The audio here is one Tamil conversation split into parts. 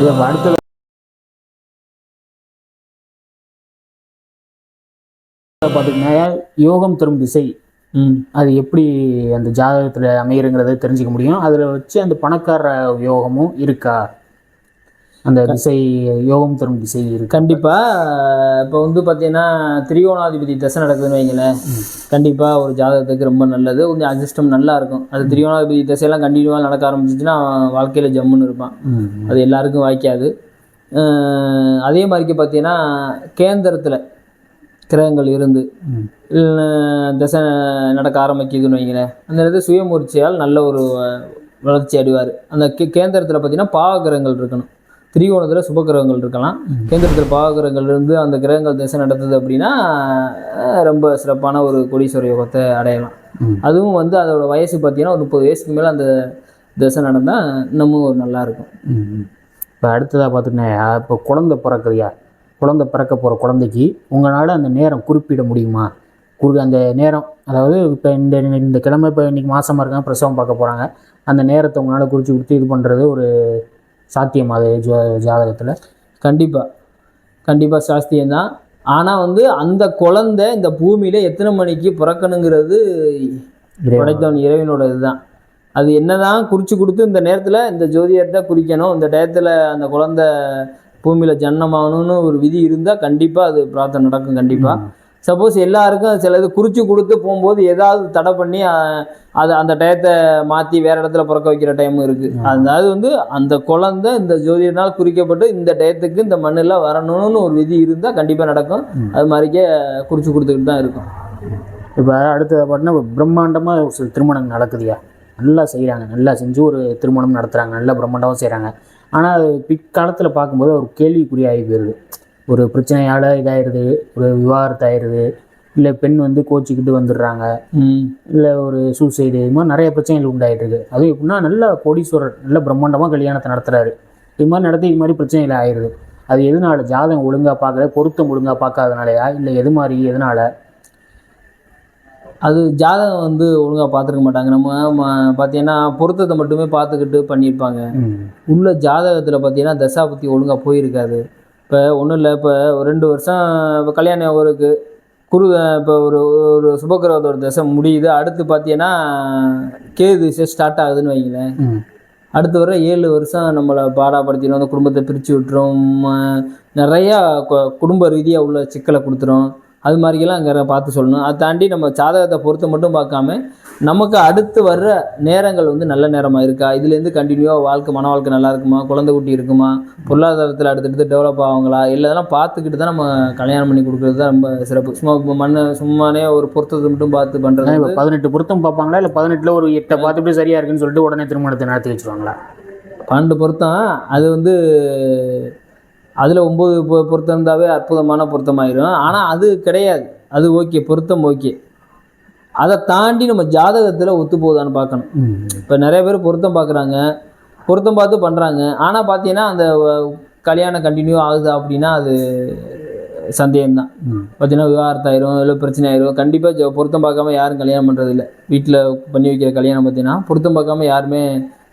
இது அடுத்த பார்த்திங்கன்னா யோகம் தரும் திசை. அது எப்படி அந்த ஜாதகத்தில் அமையுங்கிறத தெரிஞ்சுக்க முடியும். அதில் வச்சு அந்த பணக்கார யோகமும் இருக்கா? அந்த திசை யோகம் தரும் திசை இருக்கா. கண்டிப்பாக இப்போ வந்து பார்த்தீங்கன்னா திரியோணாதிபதி தசை நடக்குதுன்னு வைங்களேன். கண்டிப்பாக ஒரு ஜாதகத்துக்கு ரொம்ப நல்லது. கொஞ்சம் அட்ஜஸ்டம் நல்லா இருக்கும். அது திரியோணாதிபதி தசையெல்லாம் கண்டினியூவாக நடக்க ஆரம்பிச்சிச்சுன்னா வாழ்க்கையில் ஜம்முன்னு இருப்பான். அது எல்லாருக்கும் வாய்க்காது. அதே மாதிரிக்கு பார்த்தீங்கன்னா கேந்திரத்தில் கிரகங்கள் இருந்து தசை நடக்க ஆரம்பிக்குதுன்னு வைங்களேன். அந்த நேரத்தில் சுயமுயற்சியால் நல்ல ஒரு வளர்ச்சி அடைவார். அந்த கே கேந்திரத்தில் பார்த்தீங்கன்னா பாவகிரகங்கள் இருக்கணும். திரிகோணத்தில் சுபகிரகங்கள் இருக்கலாம். கேந்திரத்தில் பாவகிரகங்கள் இருந்து அந்த கிரகங்கள் தசை நடத்துது அப்படின்னா ரொம்ப சிறப்பான ஒரு கோடீஸ்வர யோகத்தை அடையலாம். அதுவும் வந்து அதோட வயசு பார்த்தீங்கன்னா ஒரு முப்பது வயசுக்கு மேலே அந்த தசை நடந்தால் இன்னமும் ஒரு நல்லா இருக்கும். இப்போ அடுத்ததாக பார்த்துக்கிட்டா இப்போ குழந்தை பிறக்குதுயா? குழந்தை பிறக்க போகிற குழந்தைக்கு உங்களால் அந்த நேரம் குறிப்பிட முடியுமா? குறு அந்த நேரம் அதாவது இப்போ இந்த இந்த கிழமை இப்போ இன்றைக்கி மாசமா இருக்காங்க பிரசவம் பார்க்க போகிறாங்க அந்த நேரத்தை உங்களால் குறித்து கொடுத்து இது பண்ணுறது ஒரு சாத்தியம் அது ஜா ஜாதகத்தில். கண்டிப்பாக கண்டிப்பாக சாஸ்தியம்தான் ஆனால் வந்து அந்த குழந்தை இந்த பூமியில் எத்தனை மணிக்கு பிறக்கணுங்கிறது படைத்தவன் இறைவனோட இதுதான் அது என்னதான் குறித்து கொடுத்து இந்த நேரத்தில் இந்த ஜோதியத்தை குறிக்கணும். இந்த டயத்தில் அந்த குழந்தை பூமியில் ஜன்னமாகணும்னு ஒரு விதி இருந்தால் கண்டிப்பாக அது பிரார்த்தனை நடக்கும் கண்டிப்பாக சப்போஸ் எல்லாருக்கும் சில இது குறித்து கொடுத்து போகும்போது ஏதாவது தடை பண்ணி அது அந்த டயத்தை மாற்றி வேறு இடத்துல பிறக்க வைக்கிற டைமும் இருக்குது அதாவது வந்து அந்த குழந்தை இந்த ஜோதிடனால் குறிக்கப்பட்டு இந்த டயத்துக்கு இந்த மண்ணில் வரணும்னு ஒரு விதி இருந்தால் கண்டிப்பாக நடக்கும். அது மாதிரிக்கே குறித்து கொடுத்துக்கிட்டு தான் இருக்கும். இப்போ அடுத்தது பார்த்தீங்கன்னா பிரம்மாண்டமாக ஒரு சில திருமணம் நடக்குதுயா நல்லா செய்கிறாங்க நல்லா செஞ்சு ஒரு திருமணம் நடத்துகிறாங்க நல்லா பிரம்மாண்டமாக செய்கிறாங்க ஆனால் அது பிற்காலத்தில் பார்க்கும்போது ஒரு கேள்விக்குறியாகி போயிடுது ஒரு பிரச்சனையால் இதாகிடுது ஒரு விவாகரத்து ஆயிடுது இல்லை பெண் வந்து கோச்சிக்கிட்டு வந்துடுறாங்க. இல்லை ஒரு சூசைடு இது மாதிரி நிறைய பிரச்சனைகள் உண்டாயிட்டு இருக்கு அதுவும் எப்படின்னா நல்ல கோடீஸ்வரர் நல்ல பிரம்மாண்டமாக கல்யாணத்தை நடத்துறாரு. இது மாதிரி நடத்தி இது மாதிரி பிரச்சனைகள் ஆயிடுது அது எதனால? ஜாதகம் ஒழுங்காக பார்க்கல பொருத்தம் ஒழுங்காக பார்க்காதனாலயா? இல்லை எது மாதிரி எதனால? அது ஜாதகம் வந்து ஒழுங்காக பார்த்துருக்க மாட்டாங்க. நம்ம பார்த்தீங்கன்னா பொருத்தத்தை மட்டுமே பார்த்துக்கிட்டு பண்ணியிருப்பாங்க. உள்ள ஜாதகத்தில் பார்த்தீங்கன்னா தசாபத்தி ஒழுங்காக போயிருக்காது. இப்போ ஒன்றும் இல்லை இப்போ ரெண்டு வருஷம் இப்போ கல்யாணம் அவருக்கு குரு இப்போ ஒரு ஒரு சுபகிரகத்தோட தசை முடியுது. அடுத்து பார்த்தீங்கன்னா கேது திசை ஸ்டார்ட் ஆகுதுன்னு வைங்களேன். அடுத்து வர ஏழு வருஷம் நம்மளை பாடாப்படுத்திடும் அந்த குடும்பத்தை பிரித்து விட்டுரும். நிறையா குடும்ப ரீதியாக உள்ள சிக்கலை கொடுத்துரும். அது மாதிரிக்கெல்லாம் அங்கே பார்த்து சொல்லணும். அதை தாண்டி நம்ம ஜாதகத்தை பொறுத்து மட்டும் பார்க்காம நமக்கு அடுத்து வர்ற நேரங்கள் வந்து நல்ல நேரமாக இருக்கா? இதுலேருந்து கண்டினியூவாக வாழ்க்கை மன வாழ்க்கை நல்லா இருக்குமா? குழந்தை குட்டி இருக்குமா? பொருளாதாரத்தில் அடுத்தடுத்து டெவலப் ஆகுங்களா இல்லை இதெல்லாம் பார்த்துக்கிட்டு தான் நம்ம கல்யாணம் பண்ணி கொடுக்குறது தான் ரொம்ப சிறப்பு. சும்மா மண்ணை சும்மானே ஒரு பொருத்தத்தை மட்டும் பார்த்து பண்ணுறது பதினெட்டு பொருத்தம் பார்ப்பாங்களா? இல்லை பதினெட்டில் ஒரு எட்டை பார்த்துட்டு சரியா இருக்குன்னு சொல்லிட்டு உடனே திருமணத்தை நடத்தி வச்சிருவாங்களா? பன்னெண்டு பொருத்தம் அது வந்து அதில் ஒம்பது பொ- பொருத்தம் இருந்தாவே அற்புதமான பொருத்தமாயிரும். ஆனால் அது கிடையாது. அது ஓகே பொருத்தம் ஓகே. அதை தாண்டி நம்ம ஜாதகத்தில் ஒத்து போகுதான்னு பார்க்கணும் இப்போ நிறைய பேர் பொருத்தம் பார்க்குறாங்க பொருத்தம் பார்த்து பண்ணுறாங்க ஆனால் பார்த்தீங்கன்னா அந்த கல்யாணம் கண்டினியூ ஆகுதா அப்படின்னா அது சந்தேகம்தான். பார்த்தீங்கன்னா விவாகரத்து ஆயிரும் இல்லை பிரச்சனை ஆயிரும் கண்டிப்பாக பொருத்தம் பார்க்காம யாரும் கல்யாணம் பண்ணுறது இல்லை வீட்டில் பண்ணி வைக்கிற கல்யாணம் பார்த்தீங்கன்னா பொருத்தம் பார்க்காம யாருமே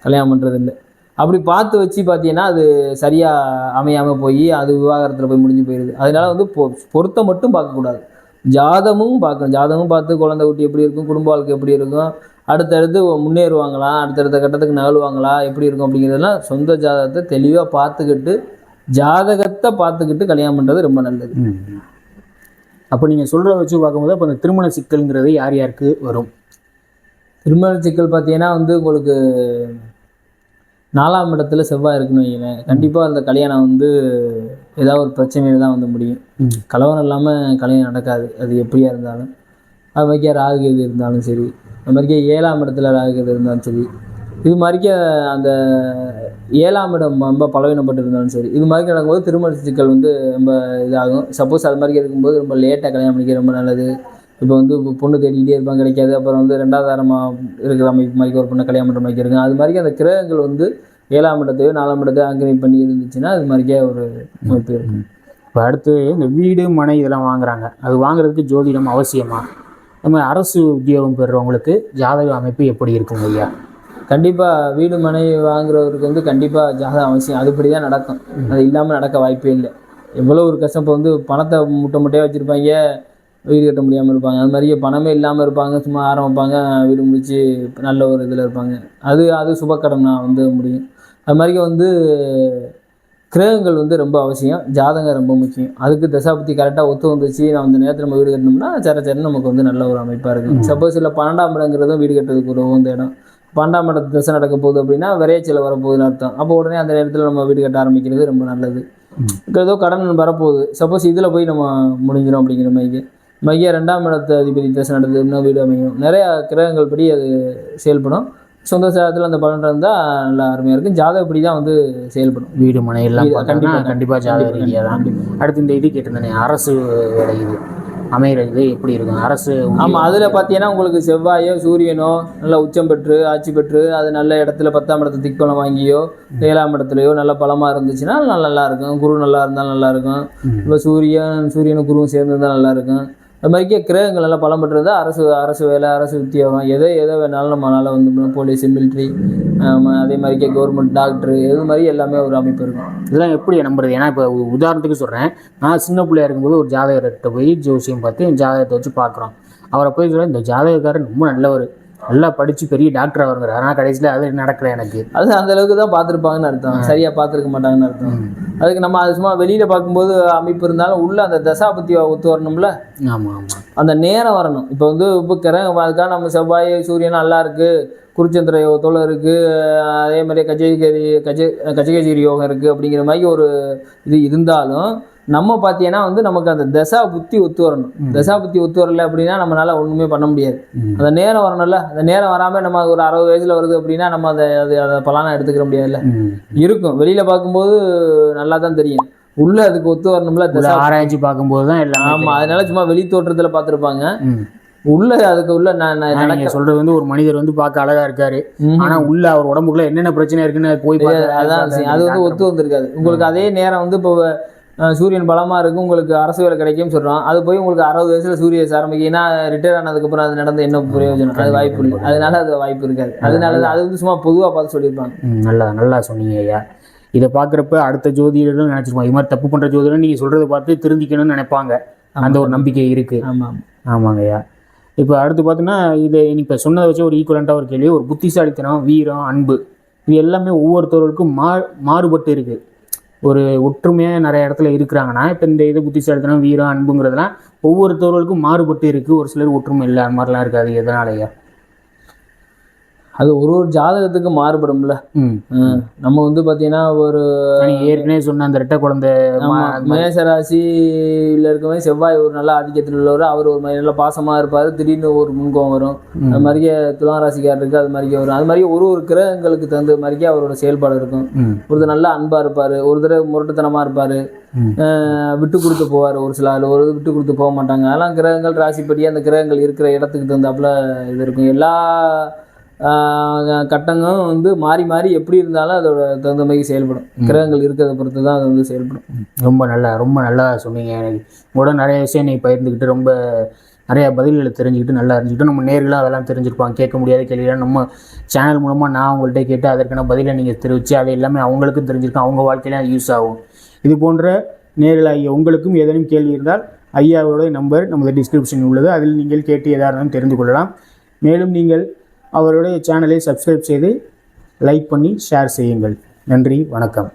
கல்யாணம் பண்ணுறது இல்லை அப்படி பார்த்து வச்சு பார்த்தீங்கன்னா அது சரியாக அமையாமல் போய் அது விவாகரத்தில் போய் முடிஞ்சு போயிடுது அதனால வந்து பொ பொருத்தம் மட்டும் பார்க்கக்கூடாது. ஜாதமும் பார்க்கணும். ஜாதகமும் பார்த்து குழந்தை குட்டி எப்படி இருக்கும்? குடும்ப வாழ்க்கை எப்படி இருக்கும்? அடுத்தடுத்து முன்னேறுவாங்களா? அடுத்தடுத்த கட்டத்துக்கு நகழுவாங்களா எப்படி இருக்கும் அப்படிங்கிறதெல்லாம் சொந்த ஜாதகத்தை தெளிவாக பார்த்துக்கிட்டு ஜாதகத்தை பார்த்துக்கிட்டு கல்யாணம் பண்ணுறது ரொம்ப நல்லது. அப்போ நீங்கள் சொல்கிறத வச்சு பார்க்கும்போது அப்போ அந்த திருமண சிக்கல்ங்கிறது யார் யாருக்கு வரும்? திருமண சிக்கல் பார்த்தீங்கன்னா வந்து உங்களுக்கு நாலாம் இடத்துல செவ்வாய் இருக்குன்னு வைங்களேன் கண்டிப்பாக அந்த கல்யாணம் வந்து ஏதாவது ஒரு பிரச்சனையில தான் வந்து முடியும். கலவரம் இல்லாமல் கல்யாணம் நடக்காது. அது எப்படியா இருந்தாலும். அது மாதிரிக்கே ராகு எது இருந்தாலும் சரி. அது மாதிரிக்கே ஏழாம் இடத்துல ராகு எது இருந்தாலும் சரி. இது மாதிரிக்கே அந்த ஏழாம் இடம் ரொம்ப பலவீனப்பட்டு இருந்தாலும் சரி. இது மாதிரி நடக்கும்போது திருமண சிக்கல் வந்து ரொம்ப இதாகும். சப்போஸ் அது மாதிரி இருக்கும்போது ரொம்ப லேட்டாக கல்யாணம் பண்ணிக்க ரொம்ப நல்லது. இப்போ வந்து பொண்ணு தேடிக்கிட்டே இருப்பாங்க கிடைக்காது. அப்புறம் வந்து ரெண்டாவது தரமாக இருக்கிற அமைப்பு மாதிரி ஒரு பொண்ணை கல்யாணம் பண்ணுற மாதிரி இருக்கும் அது மாதிரி அந்த கிரகங்கள் வந்து ஏழாம் இடத்தையோ நாலாம் இடத்தையோ ஆக்கிரமிப்பு பண்ணி இருந்துச்சுன்னா அது மாதிரிக்கே ஒரு அமைப்பு இருக்கும் இப்போ அடுத்து இந்த வீடு மனை இதெல்லாம் வாங்குறாங்க. அது வாங்குறதுக்கு ஜோதிடம் அவசியமா? நம்ம அரசு உத்தியோகம் பெறுறவங்களுக்கு ஜாதக அமைப்பு எப்படி இருக்குங்க ஐயா? கண்டிப்பாக வீடு மனை வாங்குறவருக்கு வந்து கண்டிப்பாக ஜாதகம் அவசியம். அதுபடி தான் நடக்கும். அது இல்லாமல் நடக்க வாய்ப்பே இல்லை. எவ்வளோ ஒரு கஷ்டம். இப்போ வந்து பணத்தை முட்டை முட்டையாக வச்சுருப்பாங்க. வீடு கட்ட முடியாமல் இருப்பாங்க. அது மாதிரியே பணமே இல்லாமல் இருப்பாங்க. சும்மா ஆரம்பிப்பாங்க வீடு முடிச்சு நல்ல ஒரு இதில் இருப்பாங்க. அது அது சுபக்கடன் தான் வந்து முடியும். அது மாதிரி வந்து கிரகங்கள் வந்து ரொம்ப அவசியம். ஜாதகம் ரொம்ப முக்கியம். அதுக்கு தசாபத்தி கரெக்டாக ஒத்து வந்துச்சு. நான் அந்த நேரத்தில் நம்ம வீடு கட்டணும்னா சர சரன்னு நமக்கு வந்து நல்ல ஒரு அமைப்பாக இருக்கும். சப்போஸ் இல்லை பன்னெண்டாம் இடங்கிறதும் வீடு கட்டுறதுக்கு ஒரு உகந்த இடம். பன்னெண்டாம் இடத்து தசை நடக்க போகுது அப்படின்னா விரைச்சல் வரப்போகுதுன்னு அர்த்தம். அப்போ உடனே அந்த நேரத்தில் நம்ம வீடு கட்ட ஆரம்பிக்கிறது ரொம்ப நல்லது. இப்போ ஏதோ கடன் வரப்போகுது. சப்போஸ் இதில் போய் நம்ம முடிஞ்சிடும் அப்படிங்கிற மாதிரி மைய ரெண்டாம் இடத்து அதிபதி தசை நடந்ததுன்னா வீடு அமையும். நிறையா கிரகங்கள் படி அது செயல்படும். சொந்த சேதத்தில் அந்த பலன் இருந்தால் நல்லா அருமையாக இருக்கும். ஜாதகப்படி தான் வந்து செயல்படும். வீடு மனை எல்லாம் வீடு, பார்த்தோம்னா கண்டிப்பா. கண்டிப்பாக ஜாதக ரீதியாக தான் அடுத்து இந்த இது கேட்டிருந்தேனே அரசு வேலை இது. அமைகிற இது எப்படி இருக்கும்? அரசு ஆமாம் அதில் பார்த்தீங்கன்னா உங்களுக்கு செவ்வாயோ சூரியனோ நல்லா உச்சம் பெற்று ஆட்சி பெற்று அது நல்ல இடத்துல பத்தாம் இடத்து திக்பலம் வாங்கியோ ஏழாம் இடத்துலையோ நல்ல பலமாக இருந்துச்சுன்னா நல்லா நல்லா இருக்கும். குரு நல்லா இருந்தால் நல்லா இருக்கும். இப்போ சூரியன் சூரியனும் குருவும் சேர்ந்து நல்லா இருக்கும். அது மாதிரிக்கே கிரகங்கள் எல்லாம் பலம் பெற்றது அரசு அரசு வேலை அரசு உத்தியோகம் எதை எதை வேணாலும் நம்மளால் வந்து போலீஸ் மிலிட்ரி அதே மாதிரிக்கே கவர்மெண்ட் டாக்டர் இது மாதிரி எல்லாமே ஒரு அமைப்பு இருக்கும். இதெல்லாம் எப்படி நம்புறது? ஏன்னா இப்போ உதாரணத்துக்கு சொல்கிறேன் நான் சின்ன பிள்ளையா இருக்கும்போது ஒரு ஜாதகர்கிட்ட போய் ஜோசியம் பார்த்து ஜாதகத்தை வச்சு பார்க்குறோம். அவரை போய் சொல்ல இந்த ஜாதகக்காரர் ரொம்ப நல்லவர். நல்லா படித்து பெரிய டாக்டர் அவருங்கிறார் ஆனால் கடைசியில் அது நடக்கல எனக்கு. அது அந்த அளவுக்கு தான் பார்த்துருப்பாங்கன்னு அர்த்தம். சரியாக பார்த்துருக்க மாட்டாங்கன்னு அர்த்தம். அதுக்கு நம்ம அது சும்மா வெளியில் பார்க்கும்போது அமைப்பு இருந்தாலும் உள்ள அந்த தசாபத்தி ஒத்து வரணும்ல? ஆமாம் ஆமாம் அந்த நேரம் வரணும். இப்போ வந்து இப்போ கிரகம் அதுக்காக நம்ம செவ்வாய் சூரியன் நல்லா இருக்கு. குருச்சந்திர யோகத்தோட இருக்கு. அதே மாதிரி கஜகேரி கஜ கஜகேஜிரி யோகம் இருக்கு அப்படிங்கிற மாதிரி ஒரு இது இருந்தாலும் நம்ம பார்த்தீங்கன்னா வந்து நமக்கு அந்த தசா புத்தி ஒத்து வரணும். தசா புத்தி ஒத்து வரல அப்படின்னா நம்மளால ஒன்றுமே பண்ண முடியாது. அந்த நேரம் வரணும்ல. அந்த நேரம் வராமல் நம்ம ஒரு அறுபது வயசுல வருது அப்படின்னா நம்ம அதை அது அதை பலானா எடுத்துக்கிற முடியாதுல்ல. இருக்கும். வெளியில பார்க்கும்போது நல்லா தான் தெரியும். உள்ள அதுக்கு ஒத்து வரணும்ல ஆராய்ச்சி பார்க்கும்போது தான் எல்லாம் ஆமா. அதனால சும்மா வெளி தோற்றத்துல பார்த்துருப்பாங்க. உள்ள அதுக்கு உள்ள நான் சொல்றது வந்து ஒரு மனிதர் வந்து பார்க்க அழகா இருக்காரு. ஆனா உள்ள அவர் உடம்புக்குள்ள என்னென்ன பிரச்சனை இருக்குன்னு போய் அதான். அது வந்து ஒத்து வந்திருக்காது. உங்களுக்கு அதே நேரம் வந்து இப்போ சூரியன் பலமா இருக்கு உங்களுக்கு அரசு வேலை கிடைக்கும்னு சொல்றோம் அது போய் உங்களுக்கு அறுபது வயசுல சூரிய ஆரம்பிக்குன்னா ரிட்டையர் ஆனதுக்கப்புறம் அது நடந்த என்ன பிரயோஜனம்? அது வாய்ப்பு இல்லை. அதனால அது வாய்ப்பு இருக்காது. அதனால தான் அது வந்து சும்மா பொதுவா பார்த்து சொல்லியிருப்பாங்க. நல்லா நல்லா சொன்னீங்க ஐயா. இதை பார்க்குறப்ப அடுத்த ஜோதிடர்கள் நினச்சிருப்பாங்க. இது மாதிரி தப்பு பண்ணுற ஜோதிடர் நீங்கள் சொல்கிறத பார்த்து திருந்திக்கணும்னு நினைப்பாங்க. அந்த ஒரு நம்பிக்கை இருக்குது ஆமா ஆமாங்க ஐயா. இப்போ அடுத்து பார்த்தீங்கன்னா இதை இப்போ சொன்னதை வச்சு ஒரு ஈக்குவலண்ட்டாக ஒரு கேள்வி. ஒரு புத்திசாலித்தனம் வீரம் அன்பு. இது எல்லாமே ஒவ்வொருத்தவருக்கும் மா மாறுபட்டு இருக்குது ஒரு ஒற்றுமையாக நிறைய இடத்துல இருக்கிறாங்கன்னா இப்போ இந்த இது புத்திசாலித்தனம் வீரம் அன்புங்கிறதுலாம் ஒவ்வொருத்தவர்களுக்கும் மாறுபட்டு இருக்குது ஒரு சிலர் ஒற்றுமை இல்லை அந்த மாதிரிலாம் இருக்காது எதனாலேயே? அது ஒரு ஒரு ஜாதகத்துக்கு மாறுபடும்ல. நம்ம வந்து பாத்தீங்கன்னா ஒரு ஏற்கனவே சொன்ன அந்த ரெட்டை குழந்தை ஆமா, மா- அது மாதிரி- மேஷ ராசியில இருக்கவங்க செவ்வாய் ஒரு நல்ல ஆதிக்கத்தில் உள்ளவர். அவர் ஒரு மாதிரி நல்ல பாசமா இருப்பாரு. திடீர்னு ஒரு முன்கோம் வரும். அது மாதிரியே துலாம் ராசிக்காரருக்கு அது மாதிரியே வரும். அது மாதிரி ஒரு ஒரு கிரகங்களுக்கு தகுந்த மாதிரியே அவரோட செயல்பாடு இருக்கும். ஒருத்தர் நல்லா அன்பா இருப்பாரு. ஒரு தடவை முரட்டுத்தனமா இருப்பாரு. விட்டு கொடுத்து போவார் ஒரு சில ஆள். ஒரு விட்டு கொடுத்து போக மாட்டாங்க. அதெல்லாம் கிரகங்கள் ராசிப்படி அந்த கிரகங்கள் இருக்கிற இடத்துக்கு தகுந்தாப்புல இது இருக்கும். எல்லா ஆஹ், கட்டங்களும் வந்து மாறி மாறி எப்படி இருந்தாலும் அதோட தகுந்த மாதிரி செயல்படும். கிரகங்கள் இருக்கிறத பொறுத்து தான் அது வந்து செயல்படும். ரொம்ப நல்லா ரொம்ப நல்லா சொன்னீங்க. எனக்கு உங்களோட நிறைய விஷயம் நீ பகிர்ந்துக்கிட்டு ரொம்ப நிறைய பதில்களை தெரிஞ்சுக்கிட்டு நல்லா இருந்துக்கிட்டு நம்ம நேர்களாக அதெல்லாம் தெரிஞ்சிருப்பாங்க கேட்க முடியாத கேள்வியெல்லாம் நம்ம சேனல் மூலமாக நான் உங்கள்கிட்ட கேட்டு அதற்கான பதிலை நீங்கள் தெரிவித்து அது எல்லாமே அவங்களுக்கும் தெரிஞ்சிருக்கும். அவங்க வாழ்க்கையில யூஸ் ஆகும். இது போன்ற நேர்களாகிய உங்களுக்கும் ஏதேனும் கேள்வி இருந்தால் ஐயாவோட நம்பர் நமது டிஸ்கிரிப்ஷனில் உள்ளது. அதில் நீங்கள் கேட்டு எதாக இருந்தாலும் தெரிந்து கொள்ளலாம். மேலும் நீங்கள் அவருடைய சேனலை சப்ஸ்கிரைப் செய்து லைக் பண்ணி ஷேர் செய்யுங்கள். நன்றி வணக்கம்.